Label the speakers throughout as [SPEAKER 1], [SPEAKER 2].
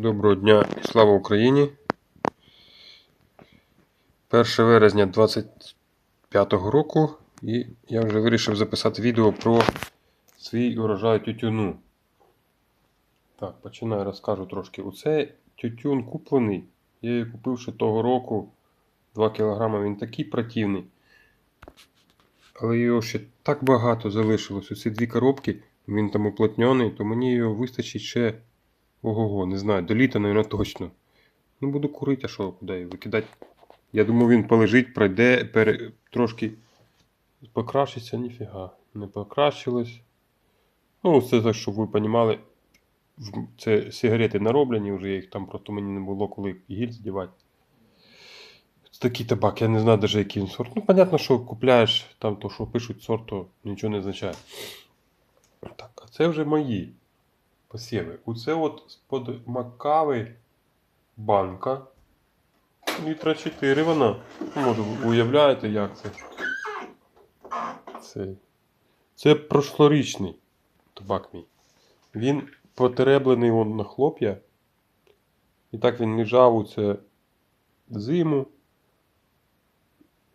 [SPEAKER 1] Доброго дня і слава Україні. 1 березня 25-го року і я вже вирішив записати відео про свій урожай тютюну. Так, починаю розкажу трошки. Оце тютюн куплений. Я її купив ще того року 2 кг. Він такий противний. Але його ще так багато залишилось. Оці дві коробки, він там уплотнений, то мені його вистачить ще. Ого-го, не знаю, до літа, мабуть, точно. Ну, буду курити, а що, куди викидати. Я думав, він полежить, пройде, пере... трошки покращиться, ніфіга. Не покращилось. Ну, це так, щоб ви розуміли, це сигарети нароблені, вже їх там просто мені не було коли гільз дівати. Це такий табак, я не знаю навіть який він сорт. Ну, понятно, що купляєш там то, що пишуть сорт, то нічого не означає. Так, а це вже мої посіви. Оце от з-под макави банка. Літра 4 вона. Ну, Може, уявляєте, як це? Це, це прошлорічний табак мій. Він потереблений вон на хлоп'я. І так він лежав у це зиму.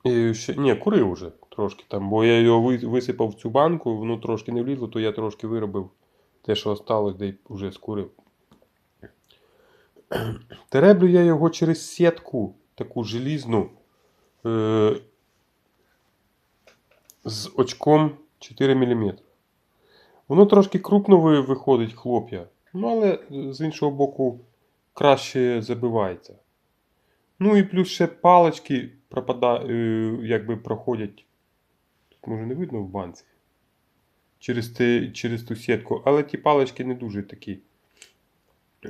[SPEAKER 1] І ще, ні, курив уже трошки там, бо я його висипав в цю банку, воно трошки не влізло, то я трошки виробив те, що осталось, де вже скурив. Тереблю я його через сітку, таку желізну, е- з очком 4 мм. Воно трошки крупно виходить хлоп'я, ну але з іншого боку краще забивається. Ну і плюс ще палички пропада, е, якби проходять. Тут може не видно в банці. Через, те, через ту сітку, але ті палички не дуже такі.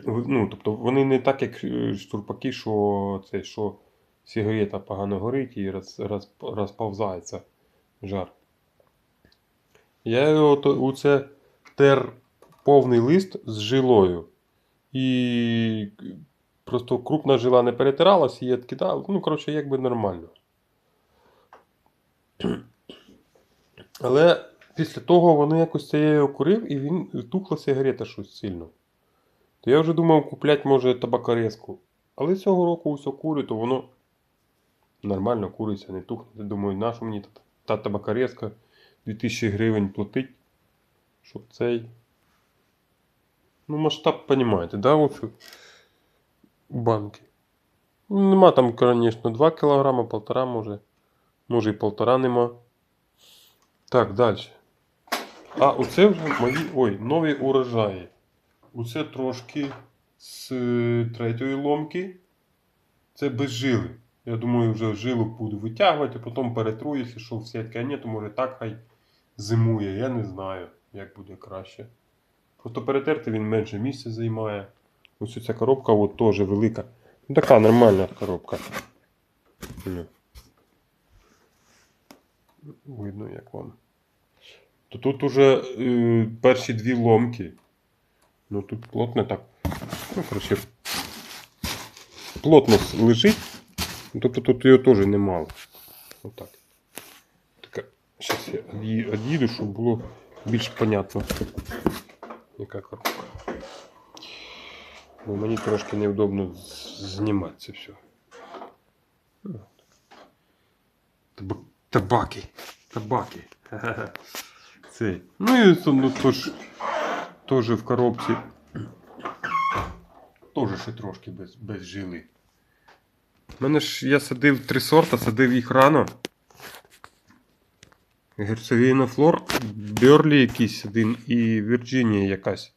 [SPEAKER 1] Ну, тобто вони не так, як е, штурпаки, що це, що сигарета погано горить і роз, роз, розповзається жар. Я то- у це тер повний лист з жилою. І просто крупна жила не перетиралась, її відкидав. Ну, коротше, якби нормально. Але після того вони якось це я його курив, і він тухла сигарета щось сильно. То я вже думав купляти, може, табакорезку. Але цього року усе курю, то воно нормально куриться, не тухне. Думаю, нащо мені та, та табакорезка 2000 гривень платить, щоб цей. Ну, масштаб, понімаєте, да, оцю банки. Нема там, звісно, 2 кг, полтора може. Може і полтора нема. Так, далі. А, оце вже мої. Ой, нові урожаї. Оце трошки з е, третьої ломки. Це без жили. Я думаю, вже жилу буду витягувати, а потім перетру, якщо що в сітки. А ні, то може так хай зимує. Я не знаю, як буде краще. Просто перетерти він менше місця займає. Ось ця коробка от теж велика. Ну, така нормальна коробка. Видно, як вам. То тут уже е, перші дві ломки. Ну тут плотно так. Ну, коротше, плотно лежить. Ну, Тобто тут його теж немало. Отак. Зараз я од'їду, щоб було більш понятно, яка коробка. Бо мені трошки невдобно знімати це все. Табаки. Табаки. Ха-ха-ха. Цей. Ну і ну, то ж, теж в коробці. Теж ще трошки без, без жили. У мене ж я садив три сорта, садив їх рано. Герцогіна Флор, Берлі якийсь один і Вірджинія якась.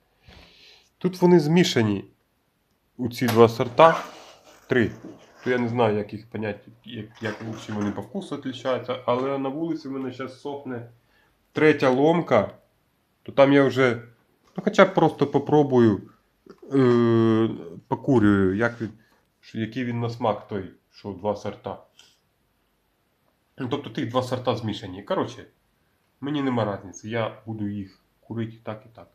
[SPEAKER 1] Тут вони змішані. У ці два сорта. Три. То я не знаю, як їх поняти, як, як вони по вкусу відрізняються, але на вулиці в мене зараз сохне третя ломка, то там я вже. Ну, хоча б просто попробую е, покурюю, як він, який він на смак той, що два сорта. Ну, тобто тих два сорта змішані. Коротше, мені нема різниці, я буду їх курити так і так.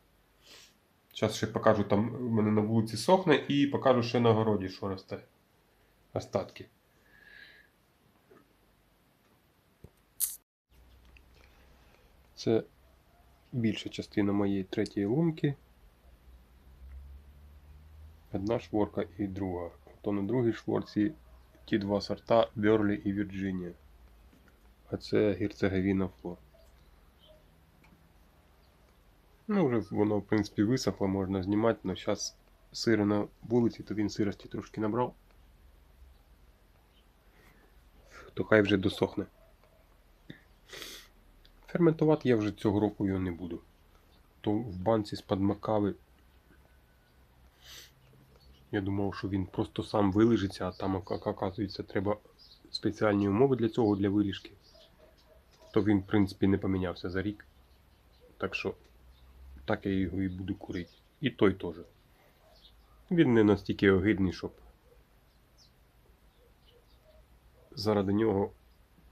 [SPEAKER 1] Зараз ще покажу, там в мене на вулиці сохне і покажу ще на городі, що росте. Остатки. Це більша частина моєї третьої лунки. одна шворка і друга. То на другій шворці ті два сорта Берлі і Вірджинія. А це Герцеговіна Флор. Ну, вже воно, в принципі, висохло, можна знімати, але зараз сиро на вулиці, то він сирості трошки набрав. То хай вже досохне. Ферментувати я вже цього року його не буду. То в банці з-під макави. Я думав, що він просто сам вилежиться, а там, ока- оказується, треба спеціальні умови для цього, для виліжки. То він, в принципі, не помінявся за рік. Так що так я його і буду курити. І той теж. Він не настільки огидний, щоб заради нього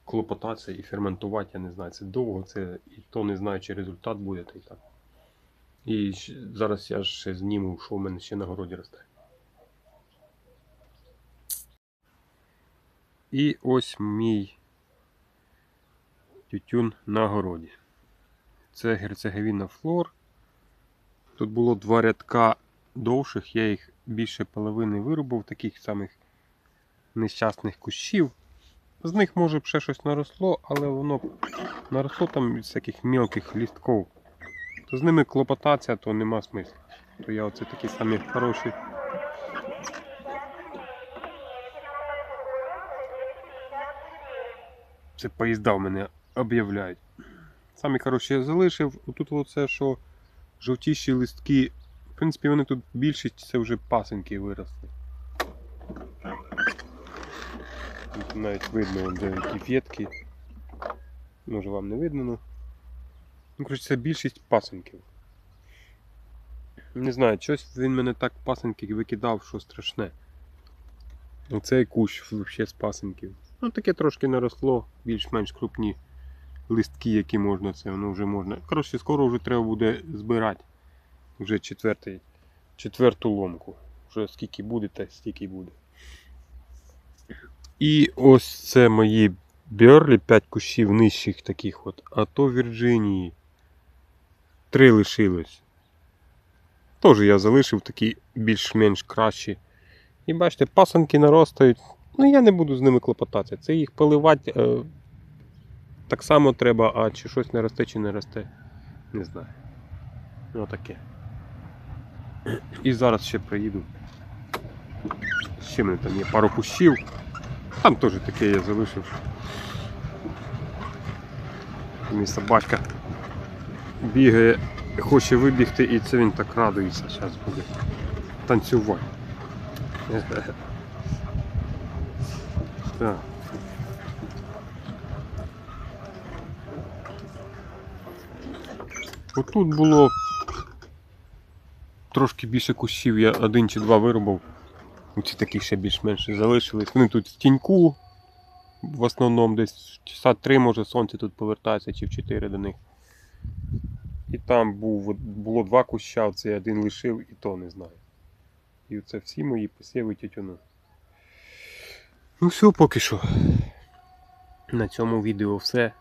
[SPEAKER 1] клопотатися і ферментувати, я не знаю, це довго, це і то не знаю, чи результат буде, та так. І зараз я ще зніму, що в мене ще на городі росте. І ось мій тютюн на городі. Це герцеговіна флор. Тут було два рядка довших, я їх більше половини вирубав, таких самих нещасних кущів. З них може б ще щось наросло, але воно наросло там від всяких мілких лістків. То з ними клопотатися, то нема смислу. То я оце такі самі хороші. Це поїзда в мене об'являють. Самі коротше я залишив. Отут оце, що жовтіші листки. В принципі, вони тут більшість це вже пасенки виросли. Навіть видно деякі ветки. Може вам не видно, ну. Ну, коротше, це більшість пасенків. Не знаю, щось він мене так пасенки викидав, що страшне. Оцей кущ взагалі з пасенків. Ну таке трошки наросло, більш-менш крупні листки, які можна, це воно вже можна. Коротше, скоро вже треба буде збирати. Вже четверту ломку. Вже скільки буде, та стільки буде. І ось це мої берлі, 5 кущів нижчих таких от. А то Вірджинії. Три лишилось. Теж я залишив такі більш-менш кращі. І бачите, пасанки наростають. Ну я не буду з ними клопотатися. Це їх поливати е, так само треба, а чи щось не росте, чи не росте. Не знаю. Ну таке. І зараз ще приїду. Ще мене там є пару кущів. Там теж таке я залишив. Мій собачка бігає, хоче вибігти, і це він так радується, зараз буде танцювати. Так. Отут було трошки більше кущів, я один чи два вирубав. Оці такі ще більш-менш залишились. Вони тут в тіньку. В основному десь часа три, може, сонце тут повертається, чи в 4 до них. І там був, було два куща, це я один лишив і то не знаю. І це всі мої посіви тютюну. Ну все, поки що. На цьому відео все.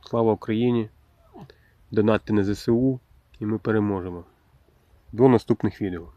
[SPEAKER 1] Слава Україні! Донатьте на ЗСУ і ми переможемо. До наступних відео.